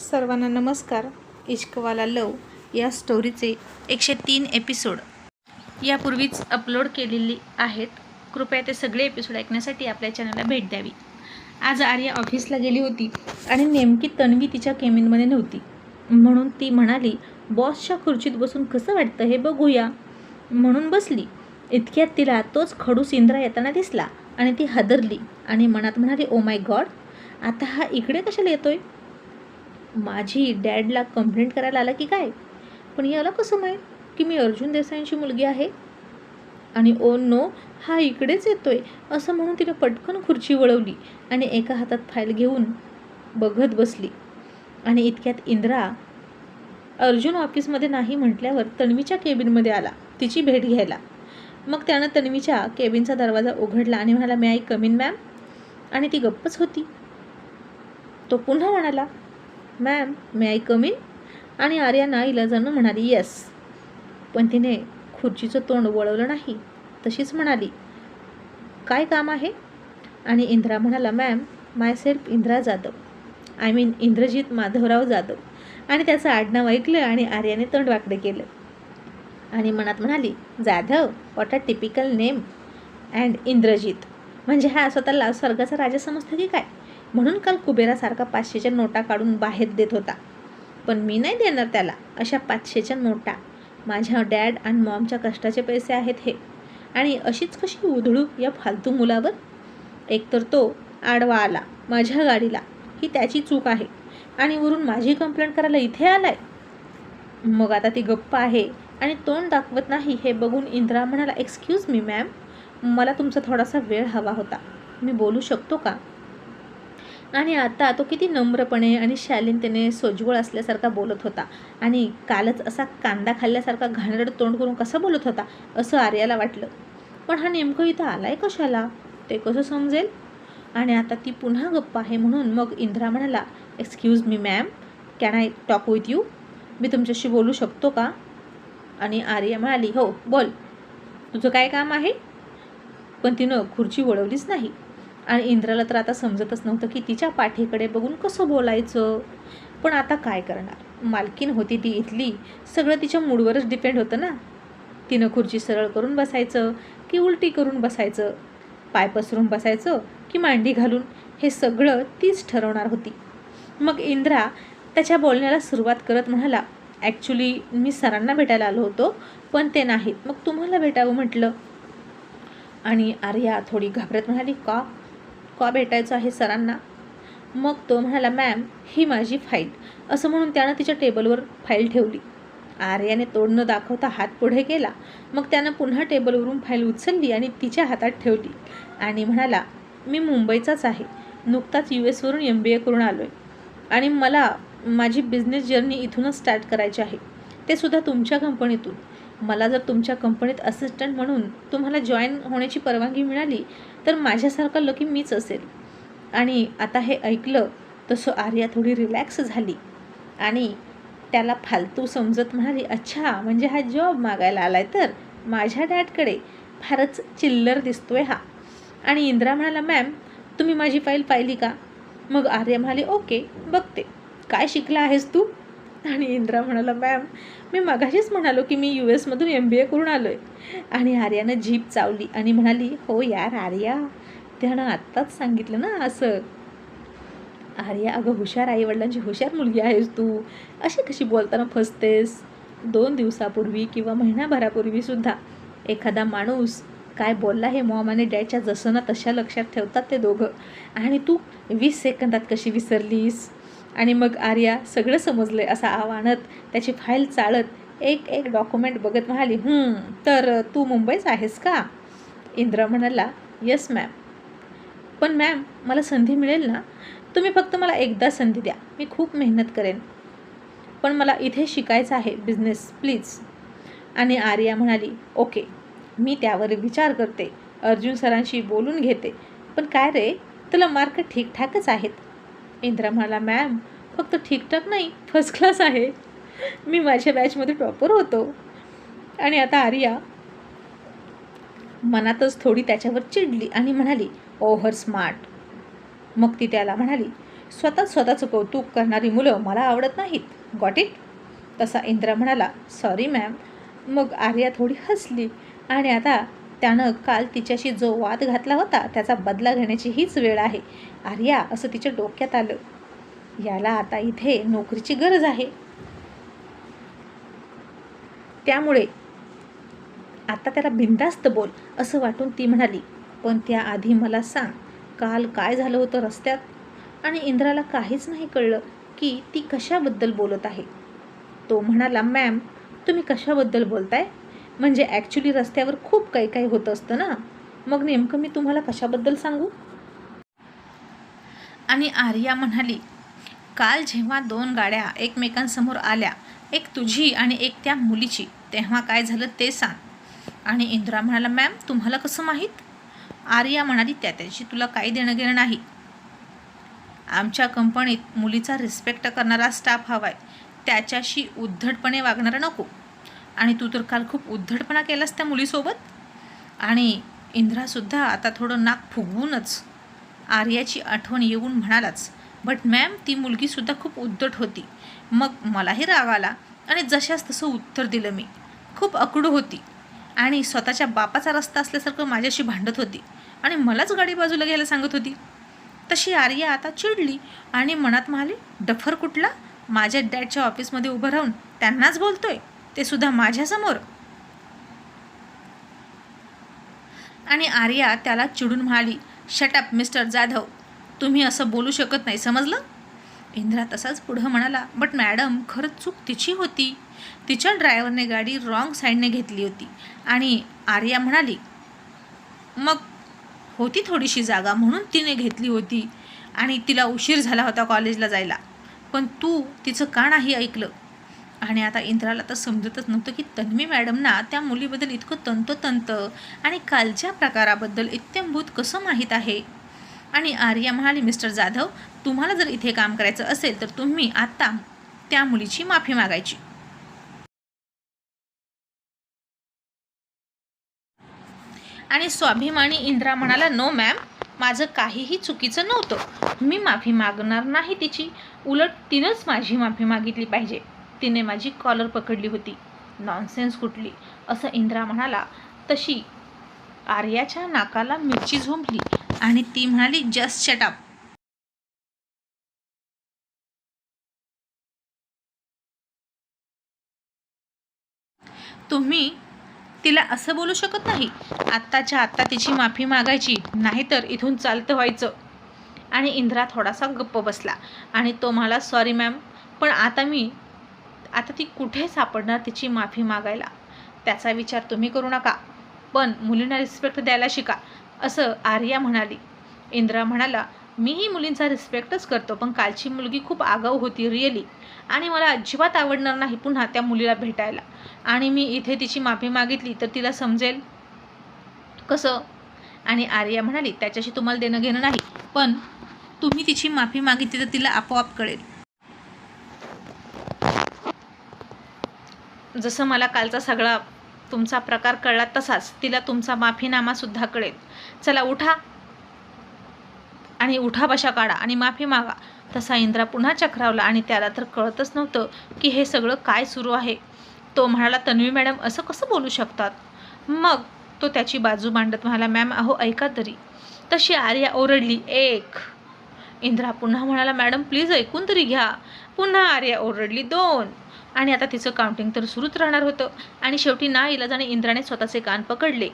सर्वांना नमस्कार इश्कवाला लव या स्टोरीचे एकशे तीन एपिसोड यापूर्वीच अपलोड केलेली आहेत. कृपया ते सगळे एपिसोड ऐकण्यासाठी आपल्या चॅनलला भेट द्यावी. आज आर्या ऑफिसला गेली होती आणि नेमकी तन्वी तिच्या केबिनमध्ये नव्हती. म्हणून ती म्हणाली बॉसच्या खुर्चीत बसून कसं वाटतं हे बघूया. म्हणून बसली. इतक्यात तिला तोच खडूस इंद्रा येताना दिसला आणि ती हादरली आणि मनात म्हणाली ओ माय गॉड आता हा इकडे कशाला येतोय? माझी डॅडला कंप्लेंट करायला आला की काय? पण याला कसं माहीत? की मी अर्जुन देसाईंची मुलगी आहे. आणि ओ नो हा इकडेच येतोय असं म्हणून तिने पटकन खुर्ची वळवली आणि एका हातात फाईल घेऊन बघत बसली. आणि इतक्यात इंद्रा अर्जुन ऑफिसमध्ये नाही म्हटल्यावर तन्वीच्या केबिनमध्ये आला तिची भेट घ्यायला. मग त्यानं तन्वीच्या केबिनचा दरवाजा उघडला आणि म्हणाला मी आई कमिन मॅम आणि ती गप्पच होती. तो पुन्हा म्हणाला ma'am may I come in आणि आर्याना इलाजानं म्हणाली येस पण तिने खुर्चीचं तोंड वळवलं नाही. तशीच म्हणाली काय काम आहे? आणि इंद्रा म्हणाला ma'am myself Indra Jadhav. I mean Indrajit Madhavrao Jadhav. आणि त्याचं आडनाव ऐकलं आणि आर्याने तोंड वाकडे केलं. आणि मनात म्हणाली Jadhav what a typical name and Indrajit म्हणजे हा स्वतःला स्वर्गाचा राजा समजतं की काय? म्हणून काल कुबेरासारखा पाचशेच्या नोटा काढून बाहेर देत होता. पण मी नाही देणार त्याला. अशा पाचशेच्या नोटा. माझ्या डॅड आणि मॉमच्या कष्टाचे पैसे आहेत हे. आणि अशीच कशी उधळू या फालतू मुलावर? एकतर तो आडवा आला माझ्या गाडीला. ही त्याची चूक आहे. आणि वरून माझी कंप्लेंट करायला इथे आलाय. मग आता ती गप्प आहे आणि तोंड दाखवत नाही हे बघून इंद्रा म्हणाला एक्सक्यूज मी मॅम मला तुमचा थोडासा वेळ हवा होता. मी बोलू शकतो का? आणि आता तो किती नम्रपणे आणि शालीनतेने सोज्वळ असल्यासारखा बोलत होता. आणि कालच असा कांदा खाल्ल्यासारखा घाणेरड तोंड करून कसा बोलत होता असं आर्याला वाटलं. पण हा नेमकं इथं आलाय कशाला? ते कसं समजेल? आणि आता ती पुन्हा गप्प आहे म्हणून मग इंद्रा म्हणाला excuse me ma'am can I talk with you मी तुमच्याशी बोलू शकतो का? आणि आर्या म्हणाली हो बोल. तुझं काय काम आहे? पण तिनं खुर्ची वळवलीच नाही. आणि इंद्राला तर आता समजतच नव्हतं की तिच्या पाठीकडे बघून कसं बोलायचं. पण आता काय करणार? मालकीन होती ती इथली. सगळं तिच्या मूडवरच डिपेंड होतं ना. तिनं खुर्ची सरळ करून बसायचं की उलटी करून बसायचं? पाय पसरून बसायचं की मांडी घालून? हे सगळं तीच ठरवणार होती. मग इंद्रा त्याच्या बोलण्याला सुरुवात करत म्हणाला ॲक्च्युली मी सरांना भेटायला आलो होतो पण ते नाहीत. मग तुम्हाला भेटावं म्हटलं. आणि आर्या थोडी घाबरत म्हणाली का? का भेटायचं आहे सरांना? मग तो म्हणाला मॅम ही माझी फाईल. असं म्हणून त्यानं तिच्या टेबलवर फाईल ठेवली. आर्याने तोड न दाखवता हात पुढे केला. मग त्यानं पुन्हा टेबलवरून फाईल उचलली आणि तिच्या हातात ठेवली. आणि म्हणाला मी मुंबईचाच आहे. नुकताच यू एसवरून एम बी ए करून आलो आहे आणि मला माझी बिझनेस जर्नी इथूनच स्टार्ट करायची आहे. ते सुद्धा तुमच्या कंपनीतून मला जर तुमच्या कंपनीत असिस्टंट म्हणून तुम्हाला जॉईन होण्याची परवानगी मिळाली तर माझ्यासारखं लकी मीच असेल. आणि आता हे ऐकलं तसं आर्या थोडी रिलॅक्स झाली. आणि त्याला फालतू समजत म्हणाली अच्छा म्हणजे हा जॉब मागायला आलाय तर? माझ्या डॅडकडे फारच चिल्लर दिसतोय हा. आणि इंद्रा म्हणाला मॅम तुम्ही माझी फाईल पाहिली का? मग आर्या म्हणाली ओके बघते. काय शिकला आहेस तू? आणि इंद्रा म्हणाला मॅम मी मगाशीच म्हणालो की मी यू एसमधून एम बी ए करून आलो आहे आणि आर्यानं जीप चावली आणि म्हणाली हो यार आर्या त्यानं आत्ताच सांगितलं ना असं. आर्या अगं हुशार आईवडिलांची हुशार मुलगी आहेस तू. अशी कशी बोलताना फसतेस? दोन दिवसापूर्वी किंवा महिनाभरापूर्वी सुद्धा एखादा माणूस काय बोलला हे मॉम आणि डॅडच्या जसं ना तशा लक्षात ठेवतात ते दोघं. आणि तू वीस सेकंदात कशी विसरलीस? आणि मग आर्या सगळं समजलं आहे असं आव आणत त्याची फाईल चाळत एक एक डॉक्युमेंट बघत म्हणाली तर तू मुंबईच आहेस का? इंद्रा म्हणाला येस मॅम पण मॅम मला संधी मिळेल ना? तुम्ही फक्त मला एकदा संधी द्या मी खूप मेहनत करेन. पण मला इथे शिकायचं आहे बिझनेस प्लीज आणि आर्या म्हणाली ओके मी त्यावर विचार करते. अर्जुन सरांशी बोलून घेते. पण काय रे तुला मार्क ठीकठाकच आहेत. इंद्रा म्हणाला मॅम फक्त ठीकठाक नाही फर्स्ट क्लास आहे. मी माझ्या बॅचमध्ये टॉपर होतो. आणि आता आर्या मनातच थोडी त्याच्यावर चिडली आणि म्हणाली ओ हर स्मार्ट मग ती त्याला म्हणाली स्वतः स्वतःचं कौतुक करणारी मुलं मला आवडत नाहीत. गॉट इट तसा इंद्रा म्हणाला सॉरी मॅम मग आर्या थोडी हसली आणि आता त्यानं काल तिच्याशी जो वाद घातला होता त्याचा बदला घेण्याची हीच वेळ आहे. आर्या असं तिच्या डोक्यात आलं. याला आता इथे नोकरीची गरज आहे. त्यामुळे आता त्याला बिंदास्त बोल असं वाटून ती म्हणाली पण त्याआधी मला सांग काल काय झालं होतं रस्त्यात? आणि इंद्राला काहीच नाही कळलं की ती कशाबद्दल बोलत आहे. तो म्हणाला मॅम तुम्ही कशाबद्दल बोलताय? म्हणजे ॲक्च्युली रस्त्यावर खूप काही काही होत असतं ना. मग नेमकं मी तुम्हाला कशाबद्दल सांगू? आणि आर्या म्हणाली काल जेव्हा दोन गाड्या एकमेकांसमोर आल्या एक तुझी आणि एक त्या मुलीची तेव्हा काय झालं ते सांग. आणि इंद्रा म्हणाला मॅम तुम्हाला कसं माहीत? आर्या म्हणाली त्या त्याची तुला काही देणं घेणं नाही. आमच्या कंपनीत मुलीचा रिस्पेक्ट करणारा स्टाफ हवा आहे त्याच्याशी उद्धटपणे वागणारा नको. आणि तू तर काल खूप उद्धटपणा केलास त्या मुलीसोबत. आणि इंद्रासुद्धा आता थोडं नाक फुगवूनच आर्याची आठवण येऊन म्हणालाच बट मॅम ती मुलगीसुद्धा खूप उद्धट होती. मग मलाही राग आला आणि जशास तसं उत्तर दिलं मी. खूप अकडू होती आणि स्वतःच्या बापाचा रस्ता असल्यासारखं माझ्याशी भांडत होती आणि मलाच गाडी बाजूला घ्यायला सांगत होती. तशी आर्या आता चिडली आणि मनात म्हणाली डफर कुठला? माझ्या डॅडच्या ऑफिसमध्ये उभं राहून त्यांनाच बोलतोय. ते सुद्धा माझ्यासमोर आणि आर्या त्याला चिडून म्हणाली शटअप मिस्टर जाधव. तुम्ही असं बोलू शकत नाही समजलं? इंद्रा तसाच पुढं म्हणाला बट मॅडम खरंच चूक तिची होती. तिच्या ड्रायव्हरने गाडी रॉंग साईडने घेतली होती. आणि आर्या म्हणाली मग होती थोडीशी जागा म्हणून तिने घेतली होती आणि तिला उशीर झाला होता कॉलेजला जायला. पण तू तिचं का नाही ऐकलं? आणि आता इंद्राला तर समजतच नव्हतं की तन्वी मॅडमना त्या मुलीबद्दल इतकं तंतोतंत आणि कालच्या प्रकाराबद्दल इत्यंभूत कसं माहीत आहे? आणि आर्या म्हणाली मिस्टर जाधव तुम्हाला जर इथे काम करायचं असेल तर तुम्ही आत्ता त्या मुलीची माफी मागायची. आणि स्वाभिमानी इंद्रा म्हणाला नो मॅम माझं काहीही चुकीचं नव्हतं. मी माफी मागणार नाही तिची. उलट तिनंच माझी माफी मागितली पाहिजे. तिने माझी कॉलर पकडली होती. नॉनसेन्स कुठली? असं इंद्रा म्हणाला. तशी आर्याच्या नाकाला मिरची झोंबली आणि ती म्हणाली जस्ट शटअप तुम्ही तिला असं बोलू शकत नाही? आत्ताच्या आत्ता तिची माफी मागायची नाहीतर इथून चालतं व्हायचं. आणि इंद्रा थोडासा गप्प बसला. आणि तो म्हणाला सॉरी मॅम पण आता मी आता ती कुठे सापडणार तिची माफी मागायला? त्याचा विचार तुम्ही करू नका. पण मुलींना रिस्पेक्ट द्यायला शिका असं आर्या म्हणाली. इंद्रा म्हणाला मीही मुलींचा रिस्पेक्टच करतो पण कालची मुलगी खूप आगाऊ होती रिअली आणि मला अजिबात आवडणार नाही पुन्हा त्या मुलीला भेटायला. आणि मी इथे तिची माफी मागितली तर तिला समजेल? कसं? आणि आर्या म्हणाली त्याच्याशी तुम्हाला देणं घेणं नाही पण तुम्ही तिची माफी मागितली तर तिला आपोआप कळेल. जसं मला कालचा सगळा तुमचा प्रकार कळला तसाच तिला तुमचा माफीनामासुद्धा कळेल. चला उठा. आणि उठा बशा काढा आणि माफी मागा. तसा इंद्रा पुन्हा चक्रावला आणि त्याला तर कळतच नव्हतं की हे सगळं काय सुरू आहे. तो म्हणाला तन्वी मॅडम असं कसं बोलू शकतात? मग तो त्याची बाजू मांडत म्हणाला मॅम अहो ऐका तरी. तशी आर्या ओरडली एक. इंद्रा पुन्हा म्हणाला मॅडम प्लीज ऐकून तरी घ्या. पुन्हा आर्या ओरडली दोन. आणि आता तिचं काउंटिंग तर सुरूच राहणार होतं. आणि शेवटी ना इलाजाने इंद्राने स्वतःचे कान पकडले.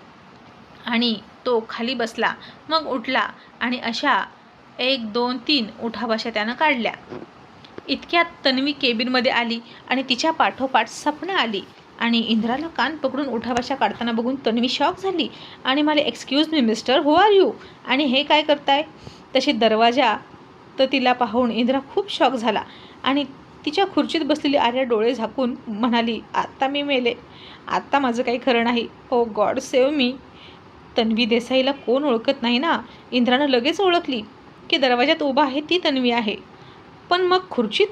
आणि तो खाली बसला मग उठला आणि अशा एक दोन तीन उठाभाषा त्यानं काढल्या. इतक्यात तन्वी केबिनमध्ये आली आणि तिच्या पाठोपाठ सपना आली. आणि इंद्राला कान पकडून उठाभाषा काढताना बघून तन्वी शॉक झाली. आणि मला excuse me mister who are you आणि हे काय करताय? तशी दरवाजा तर तिला पाहून इंद्रा खूप शॉक झाला. आणि तिच्या खुर्चीत बसलेली आर्या डोळे झाकून म्हणाली आत्ता मी मेले. आत्ता माझं काही खरं नाही. Oh god save me. Tanvi देसाईला कोण ओळखत नाही ना? इंद्रानं लगेच ओळखली की दरवाजात उभा आहे ती तन्वी आहे. पण मग खुर्चीत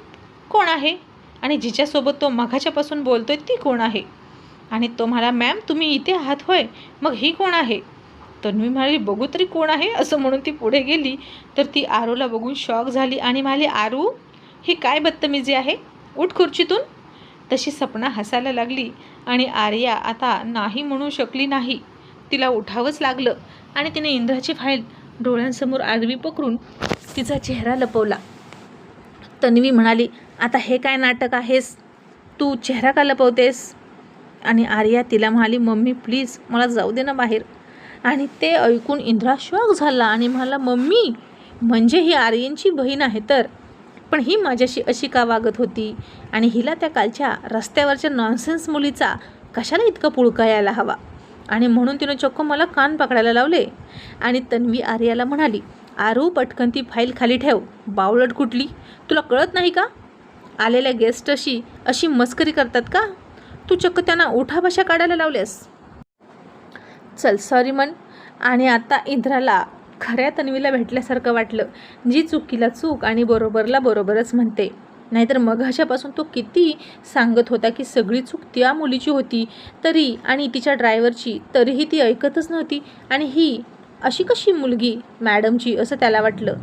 कोण आहे? आणि जिच्यासोबत तो मघाच्यापासून बोलतोय ती कोण आहे? आणि तो म्हणाला मॅम तुम्ही इथे आहात होय. मग ही कोण आहे? तन्वी म्हणाली बघू तरी कोण आहे? असं म्हणून ती पुढे गेली. तर ती आरूला बघून शॉक झाली आणि म्हणाली आरू ही काय बदतमीजी आहे? उठ खुर्चीतून. तशी सपना हसायला लागली आणि आर्या आता नाही म्हणू शकली नाही. तिला उठावंच लागलं आणि तिने इंद्राची फाईल डोळ्यांसमोर आडवी पकडून तिचा चेहरा लपवला. तन्वी म्हणाली आता हे काय नाटक आहेस? तू चेहरा का लपवतेस? आणि आर्या तिला म्हणाली मम्मी प्लीज मला जाऊ दे ना बाहेर. आणि ते ऐकून इंद्रा शॉक झाला आणि म्हणाला मम्मी म्हणजे ही आर्यनची बहीण आहे तर? पण ही माझ्याशी अशी का वागत होती? आणि हिला त्या कालच्या रस्त्यावरच्या नॉनसेन्स मुलीचा कशाला इतका पुळका यायला हवा? आणि म्हणून तिनं चक्क मला कान पकडायला लावले. आणि तन्वी आर्याला म्हणाली आरू पटकन ती फाईल खाली ठेव. बावळट कुठली? तुला कळत नाही का? आलेल्या गेस्ट अशी अशी मस्करी करतात का? तू चक्क त्यांना उठाभाषा काढायला लावल्यास. चल सॉरी मन आणि आता इंद्राला खऱ्या तन्वीला भेटल्यासारखं वाटलं. जी चुकीला चूक आणि बरोबरला बरोबरच म्हणते. नाहीतर मघाशापासून तो किती सांगत होता की सगळी चूक त्या मुलीची होती. तरी आणि तिच्या ड्रायव्हरची तरीही ती ऐकतच नव्हती. आणि ही अशी कशी मुलगी मॅडमची असं त्याला वाटलं.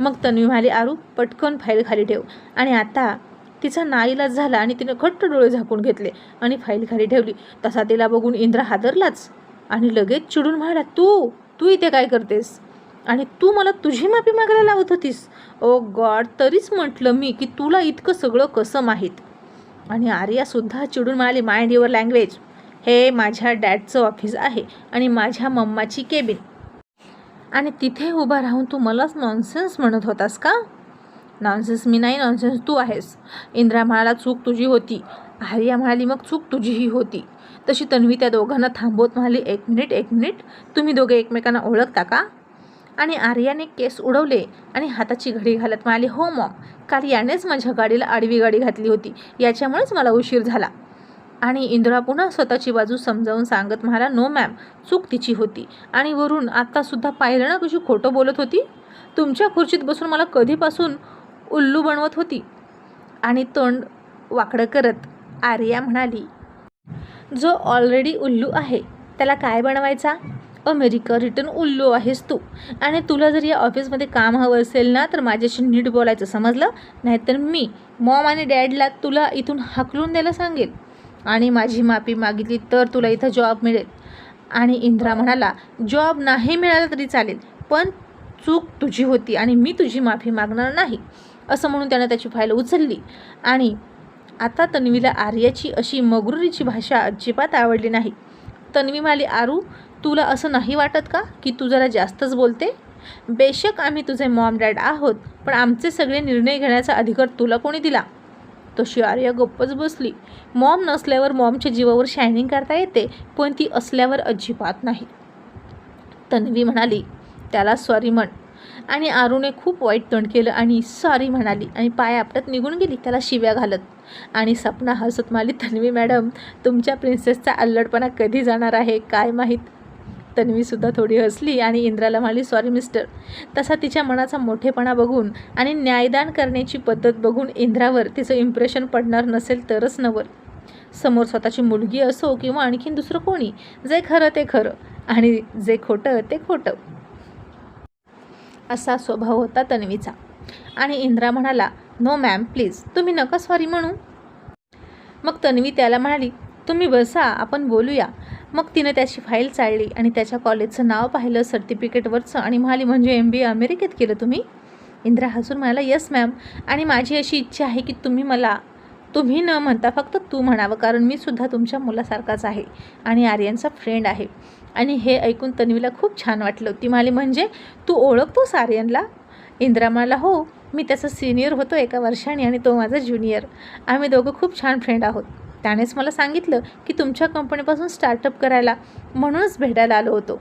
मग तन्वी म्हणाली आरू पटकन फाईल खाली ठेव. आणि आता तिचा नाईलाज झाला आणि तिने घट्ट डोळे झाकून घेतले आणि फाईल खाली ठेवली. तसा तिला बघून इंद्र हादरलाच आणि लगेच चिडून म्हणाला तू तू इथे काय करतेस? आणि तू मला तुझी माफी मागायला लावत होतीस? ओ गॉड तरीच म्हटलं मी की तुला इतकं सगळं कसं माहीत? आणि आर्यासुद्धा चिडून म्हणाली माइंड युअर लँग्वेज हे माझ्या डॅडचं ऑफिस आहे आणि माझ्या मम्माची केबिन. आणि तिथे उभा राहून तू मलाच नॉनसेन्स म्हणत होतास का? नॉनसेन्स मी नाही नॉनसेन्स तू आहेस. इंद्रा म्हणाला चूक तुझी होती. आर्या म्हणाली मग चूक तुझीही होती. तशी तन्वी त्या दोघांना थांबवत म्हणाली एक मिनिट एक मिनिट तुम्ही दोघे एकमेकांना ओळखता का? आणि आर्याने केस उडवले आणि हाताची घडी घालत म्हणाले हो मॉम काल यानेच माझ्या गाडीला आडवी गाडी घातली होती. याच्यामुळेच मला उशीर झाला. आणि इंद्रा पुन्हा स्वतःची बाजू समजावून सांगत म्हणाला नो मॅम चूक तिची होती. आणि वरून आत्तासुद्धा पाहिलं ना कशी खोटं बोलत होती? तुमच्या खुर्चीत बसून मला कधीपासून उल्लू बनवत होती? आणि तोंड वाकडं करत आर्या म्हणाली जो ऑलरेडी उल्लू आहे त्याला काय बनवायचा? अमेरिका रिटर्न उल्लो आहेस तू. आणि तुला जर या ऑफिसमध्ये काम हवं असेल ना तर माझ्याशी नीट बोलायचं समजलं? नाहीतर मी मॉम आणि डॅडला तुला इथून हाकलून द्यायला सांगेल आणि माझी माफी मागितली तर तुला इथं जॉब मिळेल. आणि इंद्रा म्हणाला जॉब नाही मिळाला तरी चालेल पण चूक तुझी होती आणि मी तुझी माफी मागणार नाही. असं म्हणून त्यानं त्याची फाईल उचलली. आणि आता तन्वीला आर्याची अशी मगरुरीची भाषा अजिबात आवडली नाही. तन्वी म्हणाली आरू तुला असं नाही वाटत का की तू जरा जास्तच बोलते? बेशक आम्ही तुझे मॉम डॅड आहोत पण आमचे सगळे निर्णय घेण्याचा अधिकार तुला कोणी दिला? तशी आर्या गप्पच बसली. मॉम नसल्यावर मॉमच्या जीवावर शायनिंग करता येते पण ती असल्यावर अजिबात नाही. तन्वी म्हणाली त्याला सॉरी म्हण. आणि आरूने खूप वाईट तोंड केलं आणि सॉरी म्हणाली आणि पाय आपटत निघून गेली त्याला शिव्या घालत. आणि सपना हसत माली तन्वी मॅडम तुमच्या प्रिन्सेसचा अल्लडपणा कधी जाणार आहे? काय माहीत? तन्वीसुद्धा थोडी हसली आणि इंद्राला म्हणाली सॉरी मिस्टर तसा तिच्या मनाचा मोठेपणा बघून आणि न्यायदान करण्याची पद्धत बघून इंद्रावर तिचं इम्प्रेशन पडणार नसेल तरच नवल. समोर स्वतःची मुलगी असो किंवा आणखीन दुसरं कोणी जे खरं ते खरं आणि जे खोटं ते खोटं. असा स्वभाव होता तन्वीचा. आणि इंद्रा म्हणाला नो मॅम प्लीज तुम्ही नका सॉरी म्हणू. मग तन्वी त्याला म्हणाली तुम्ही बसा आपण बोलूया. मग तिने त्याची फाईल चाळली आणि त्याच्या कॉलेजचं नाव पाहिलं सर्टिफिकेटवरचं. आणि म्हणाली म्हणजे एम बी ए अमेरिकेत केलं तुम्ही? इंद्रा हसून म्हणाला येस मॅम आणि माझी अशी इच्छा आहे की तुम्ही मला तुम्ही न म्हणता फक्त तू म्हणावं कारण मी सुद्धा तुमच्या मुलासारखाच आहे आणि आर्यनचा फ्रेंड आहे. आणि हे ऐकून तन्वीला खूप छान वाटलं. ती म्हणाली म्हणजे तू ओळखतोस आर्यनला? इंद्रा म्हणाला हो मी त्याचा सिनियर होतो एका वर्षाने आणि तो माझा ज्युनियर आम्ही दोघं खूप छान फ्रेंड आहोत. त्यानेच मला सांगितलं की तुमच्या कंपनीपासून स्टार्टअप करायला म्हणूनच भेटायला आलो होतो.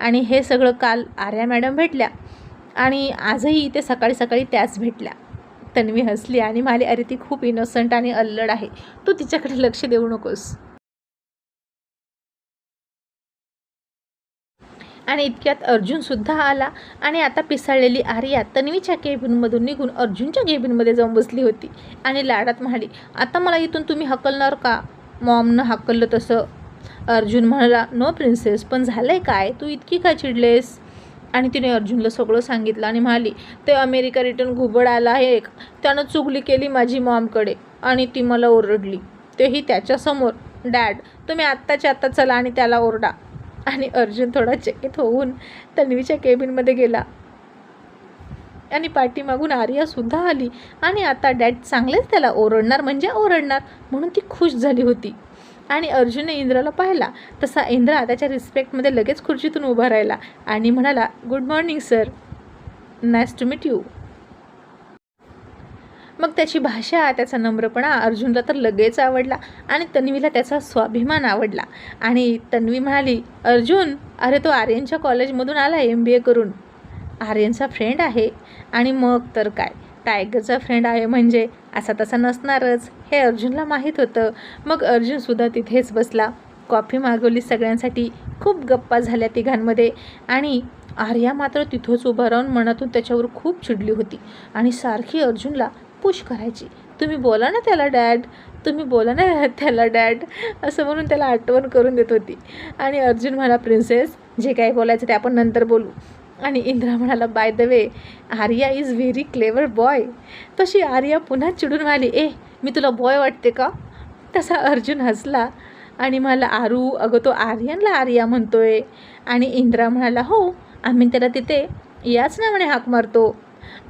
आणि हे सगळं काल आर्या मॅडम भेटल्या आणि आजही इथे सकाळी सकाळी त्याच भेटल्या. तन्वी हसली आणि म्हणाली अरे ती खूप इनोसंट आणि अल्लड आहे. तू तिच्याकडे लक्ष देऊ नकोस. आणि इतक्यात अर्जुनसुद्धा आला आणि आता पिसाळलेली आर्या तन्वीच्या केबिनमधून निघून अर्जुनच्या केबिनमध्ये जाऊन बसली होती आणि लाडात म्हणाली आता मला इथून तुम्ही हकलणार का? मॉमनं हकललं तसं. अर्जुन म्हणाला नो प्रिन्सेस पण झालं आहे काय? तू इतकी का चिडलेस? आणि तिने अर्जुनला सगळं सांगितलं आणि म्हणाली ते अमेरिका रिटर्न घुबड आला आहे एक. त्यानं चुगली केली माझी मॉमकडे आणि ती मला ओरडली. तेही त्याच्यासमोर. डॅड तुम्ही आत्ताच्या आत्ता चला आणि त्याला ओरडा. आणि अर्जुन थोडा चकित होऊन तन्वीच्या केबिनमध्ये गेला. आणि पाठीमागून आर्यासुद्धा आली आणि आता डॅड चांगलेच त्याला ओरडणार म्हणजे ओरडणार म्हणून ती खुश झाली होती. आणि अर्जुनने इंद्राला पाहिला. तसा इंद्रा त्याच्या रिस्पेक्टमध्ये लगेच खुर्चीतून उभा राहिला आणि म्हणाला good morning sir. Nice to meet you. मग त्याची भाषा त्याचा नम्रपणा अर्जुनला तर लगेच आवडला आणि तन्वीला त्याचा स्वाभिमान आवडला. आणि तन्वी म्हणाली अर्जुन अरे तो आर्यनच्या कॉलेजमधून आला एम बी ए करून. आर्यनचा फ्रेंड आहे. आणि मग तर काय? टायगरचा फ्रेंड आहे म्हणजे असा तसा नसणारच. हे अर्जुनला माहीत होतं. मग अर्जुनसुद्धा तिथेच बसला. कॉफी मागवली सगळ्यांसाठी. खूप गप्पा झाल्या तिघांमध्ये. आणि आर्या मात्र तिथंच उभा राहून मनातून त्याच्यावर खूप चिडली होती. आणि सारखी अर्जुनला पुश करायची. तुम्ही बोला ना त्याला डॅड तुम्ही बोला ना त्याला डॅड असं म्हणून त्याला आठवण करून देत होती. आणि अर्जुन म्हणा प्रिन्सेस जे काही बोलायचं ते आपण नंतर बोलू. आणि इंद्रा म्हणाला by the way Arya is very clever boy तशी आर्या पुन्हा चिडून म्हणाली ए मी तुला बॉय वाटते का? तसा अर्जुन हसला आणि मला आरू अगं तो आर्यनला आर्या म्हणतोय. आणि इंद्रा म्हणाला हो आम्ही त्याला तिथे याच नावाने हाक मारतो.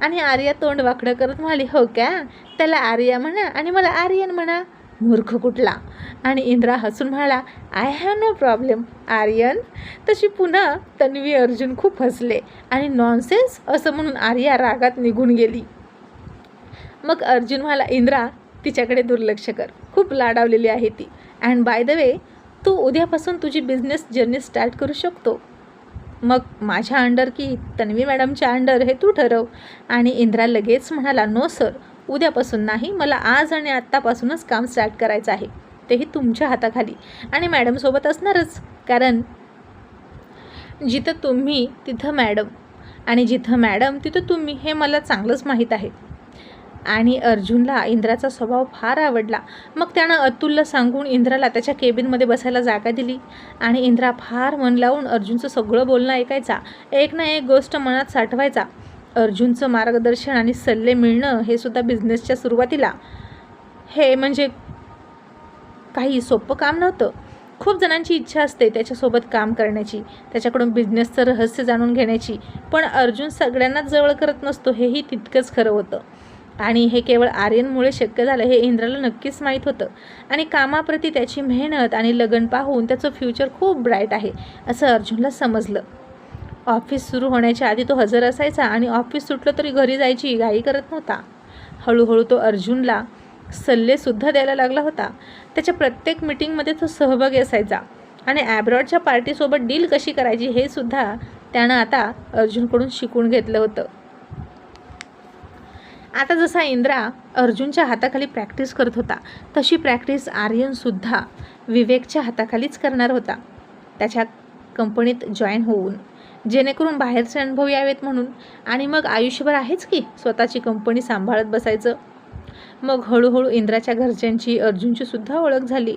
आणि आर्या तोंड वाकडं करत म्हणाली हो क्या त्याला आर्या म्हणा आणि मला आर्यन म्हणा. मूर्ख कुठला? आणि इंद्रा हसून म्हणाला I have no problem Aryan. तशी पुन्हा तन्वी अर्जुन खूप हसले आणि नॉनसेन्स असं म्हणून आर्या रागात निघून गेली. मग अर्जुन म्हणाला इंद्रा तिच्याकडे दुर्लक्ष कर. खूप लाडावलेली आहे ती. अँड बाय द वे तू उद्यापासून तुझी बिझनेस जर्नी स्टार्ट करू शकतो. मग माझ्या अंडर की तन्वी मॅडमच्या अंडर हे तू ठरव. आणि इंद्रा लगेच म्हणाला नो सर. उद्यापासून नाही मला आज आणि आत्तापासूनच काम स्टार्ट करायचं आहे. तेही तुमच्या हाताखाली. आणि मॅडमसोबत असणारच. कारण जिथं तुम्ही तिथं मॅडम. आणि जिथं मॅडम तिथं तुम्ही हे मला चांगलंच माहीत आहे. आणि अर्जुनला इंद्राचा स्वभाव फार आवडला. मग त्यानं अतुलला सांगून इंद्राला त्याच्या केबिनमध्ये बसायला जागा दिली आणि इंद्रा फार मन लावून अर्जुनचं सगळं बोलणं ऐकायचा. एक ना एक गोष्ट मनात साठवायचा. अर्जुनचं मार्गदर्शन आणि सल्ले मिळणं हे सुद्धा बिझनेसच्या सुरुवातीला. हे म्हणजे काही सोपं काम नव्हतं. खूप जणांची इच्छा असते त्याच्यासोबत काम करण्याची त्याच्याकडून बिझनेसचं रहस्य जाणून घेण्याची. पण अर्जुन सगळ्यांनाच जवळ करत नसतो हेही तितकंच खरं होतं. आणि हे केवळ आर्यनमुळे शक्य झालं हे इंद्राला नक्कीच माहीत होतं. आणि कामाप्रती त्याची मेहनत आणि लगन पाहून त्याचं फ्युचर खूप ब्राईट आहे असं अर्जुनला समजलं. ऑफिस सुरू होण्याच्या आधी तो हजर असायचा आणि ऑफिस सुटलं तरी घरी जायची घाई करत नव्हता. हळूहळू तो अर्जुनला सल्लेसुद्धा द्यायला लागला होता. त्याच्या प्रत्येक मिटिंगमध्ये तो सहभागी असायचा आणि ॲब्रॉडच्या पार्टीसोबत डील कशी करायची हे सुद्धा त्यानं आता अर्जुनकडून शिकून घेतलं होतं. आता जसा इंद्रा अर्जुनच्या हाताखाली प्रॅक्टिस करत होता तशी प्रॅक्टिस आर्यनसुद्धा विवेकच्या हाताखालीच करणार होता. त्याच्या कंपनीत जॉईन होऊन. जेणेकरून बाहेरचे अनुभव यावेत म्हणून. आणि मग आयुष्यभर आहेच की स्वतःची कंपनी सांभाळत बसायचं? मग हळूहळू इंद्राच्या घरच्यांची अर्जुनची सुद्धा ओळख झाली.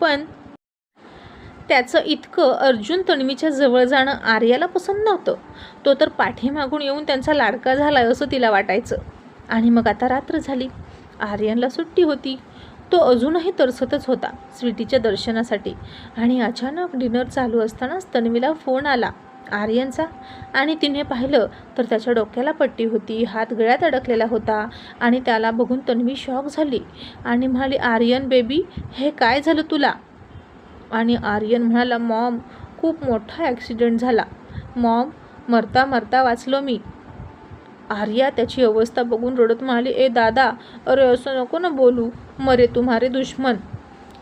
पण त्याचं इतकं अर्जुन तन्वीच्या जवळ जाणं आर्याला पसंत नव्हतं. तो तर पाठीमागून येऊन त्यांचा लाडका झाला असं तिला वाटायचं. आणि मग आता रात्र झाली. आर्यनला सुट्टी होती. तो अजूनही तरसतच होता स्वीटीच्या दर्शनासाठी. आणि अचानक डिनर चालू असतानाच तन्वीला फोन आला. आर्यनचा. आणि तिने पाहिलं तर त्याच्या डोक्याला पट्टी होती. हात गळ्यात अडकलेला होता. आणि त्याला बघून तन्वी शॉक झाली. आणि म्हणाली आर्यन बेबी हे काय झालं तुला? आणि आर्यन म्हणाला मॉम खूप मोठा ॲक्सिडेंट झाला. मॉम मरता मरता वाचलो मी. आर्या त्याची अवस्था बघून रडत म्हणाली ए दादा अरे असं नको ना बोलू. मरे तुम्हारे दुश्मन.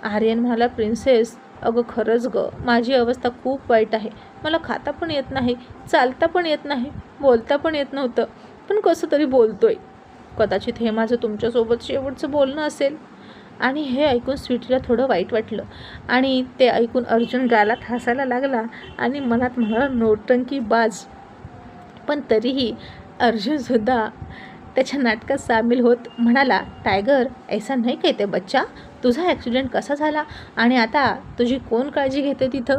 आर्यन म्हणाला प्रिन्सेस अगं खरंच ग माझी अवस्था खूप वाईट आहे. मला खाता पण येत नाही चालता पण येत नाही बोलता पण येत नव्हतं. पण कसं तरी बोलतोय. कदाचित हे माझं तुमच्यासोबत शेवटचं बोलणं असेल. आणि हे ऐकून स्वीटीला थोडं वाईट वाटलं. आणि ते ऐकून अर्जुन गालात हसायला लागला आणि मनात म्हणाला नोटंकी बाज. पण तरीही अर्जुनसुद्धा त्याच्या नाटकात सामील होत म्हणाला टायगर ऐसा नाही कहते बच्चा तुझा ॲक्सिडेंट कसा झाला आणि आता तुझी कोण काळजी घेते तिथं?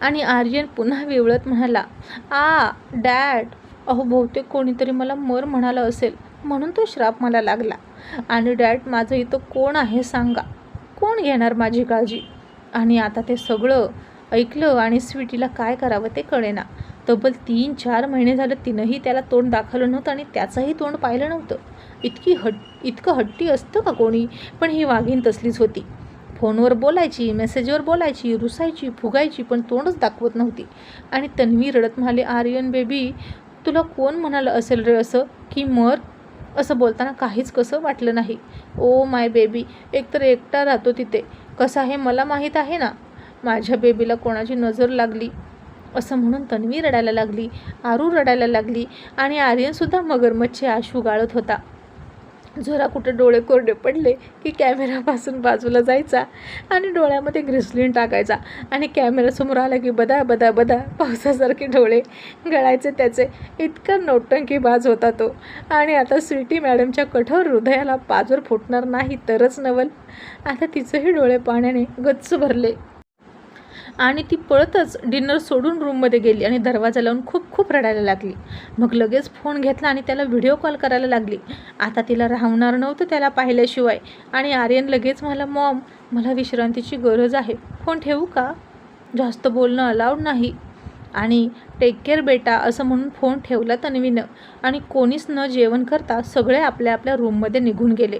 आणि आर्यन पुन्हा विवळत म्हणाला आ डॅड अहो बहुतेक कोणीतरी मला मर म्हणाला असेल म्हणून तो श्राप मला लागला. आणि डॅड माझं इथं कोण आहे सांगा? कोण घेणार माझी काळजी? आणि आता ते सगळं ऐकलं आणि स्वीटीला काय करावं ते कळेना. तब्बल तीन चार महिने झालं तिनंही त्याला तोंड दाखवलं नव्हतं आणि त्याचंही तोंड पाहिलं नव्हतं. इतकी हट इतकं हट्टी असतं का कोणी? पण ही वाघीण तसलीच होती. फोनवर बोलायची मेसेजवर बोलायची रुसायची फुगायची पण तोंडच दाखवत नव्हती. आणि तन्वी रडत म्हणाले आर्यन बेबी तुला कोण म्हणालं असेल रे असं? की मर? असं बोलताना काहीच कसं वाटलं नाही. ओ माय बेबी एकतर एकटा राहतो तिथे. कसं आहे मला माहीत आहे ना? माझ्या बेबीला कोणाची नजर लागली? असं म्हणून तन्वी रडायला लागली आरू रडायला लागली आणि आर्यनसुद्धा मगरमच्छे आशू गाळत होता. जरा कुठे डोळे कोरडे पडले की कॅमेरापासून बाजूला जायचा आणि डोळ्यामध्ये ग्रिसलीन टाकायचा. आणि कॅमेरासमोर आला की बदा बदा बदा पावसासारखे डोळे गळायचे त्याचे. इतका नोटंकी बाज होता तो. आणि आता स्वीटी मॅडमच्या कठोर हृदयाला पाजर फुटणार नाही तरच नवल. आता तिचेही डोळे पाण्याने गच्च भरले. आणि ती पळतच डिनर सोडून रूममध्ये गेली आणि दरवाजा लावून खूप खूप रडायला लागली. मग लगेच फोन घेतला आणि त्याला व्हिडिओ कॉल करायला लागली. आता तिला राहणार नव्हतं त्याला पाहिल्याशिवाय. आणि आर्यन लगेच मला मॉम मला विश्रांतीची गरज आहे. फोन ठेवू का? जास्त बोलणं अलाउड नाही. आणि टेक केअर बेटा असं म्हणून फोन ठेवला तन्वीनं. आणि कोणीच न जेवण करता सगळे आपल्या आपल्या रूममध्ये निघून गेले.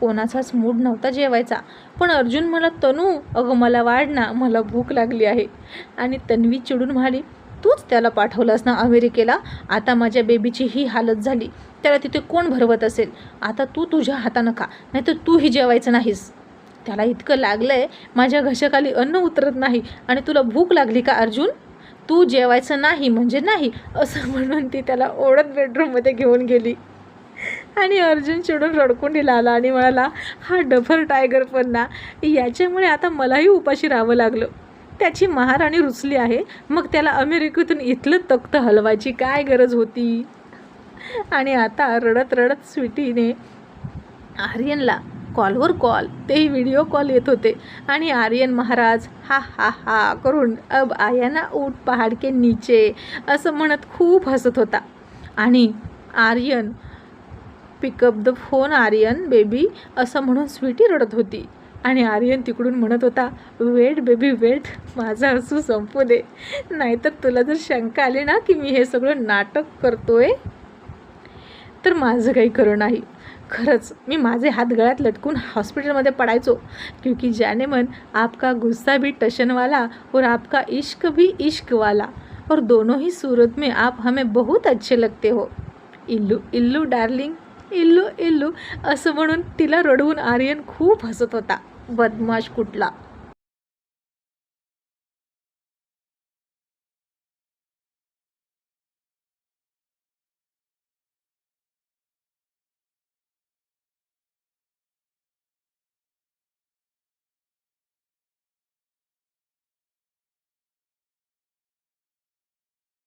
कोणाचाच मूड नव्हता जेवायचा. पण अर्जुन मला तनू अगं मला वाढ ना मला भूक लागली आहे. आणि तन्वी चिडून म्हणाली तूच त्याला पाठवलंस ना अमेरिकेला? आता माझ्या बेबीची ही हालत झाली. त्याला तिथे कोण भरवत असेल? आता तू तुझ्या हातानं खा नाही तर तूही जेवायचं नाहीस. त्याला इतकं लागलं आहे माझ्या घशाखाली अन्न उतरत नाही. आणि तुला भूक लागली का अर्जुन? तू जेवायचं नाही म्हणजे नाही असं म्हणून ती त्याला ओढत बेडरूममध्ये घेऊन गेली. आणि अर्जुन चिडून रडकुंडीला आला आणि म्हणाला हा डफर टायगर पण ना याच्यामुळे आता मलाही उपाशी राहावं लागलं. त्याची महाराणी रुचली आहे मग त्याला अमेरिकेतून इथलं तख्त हलवायची काय गरज होती? आणि आता रडत रडत स्वीटीने आर्यनला कॉलवर कॉल तेही व्हिडिओ कॉल येत होते. आणि आर्यन महाराज हा हा हा करून अब आया ना ऊट पहाड के नीचे असं म्हणत खूप हसत होता. आणि Aryan pick up the phone Aryan baby असं म्हणून स्वीटी रडत होती. आणि आर्यन तिकडून म्हणत होता वेट बेबी वेट माझा हसू संपू दे. नाहीतर तुला जर शंका आली ना की मी हे सगळं नाटक करतोय तर माझं काही खरं नाही. खरंच मी माझे हात गळ्यात लटकून हॉस्पिटलमध्ये पडायचो. क्योंकि ज्याने मन आपका गुस्सा भी टशनवाला और आपका इश्क भी इश्कवाला. और दोनों ही सूरत में आप हमें बहुत अच्छे लगते हो. इल्लू इल्लू डार्लिंग इल्लू इल्लू. असं म्हणून तिला रडवून आर्यन खूप हसत होता. बदमाश कुठला?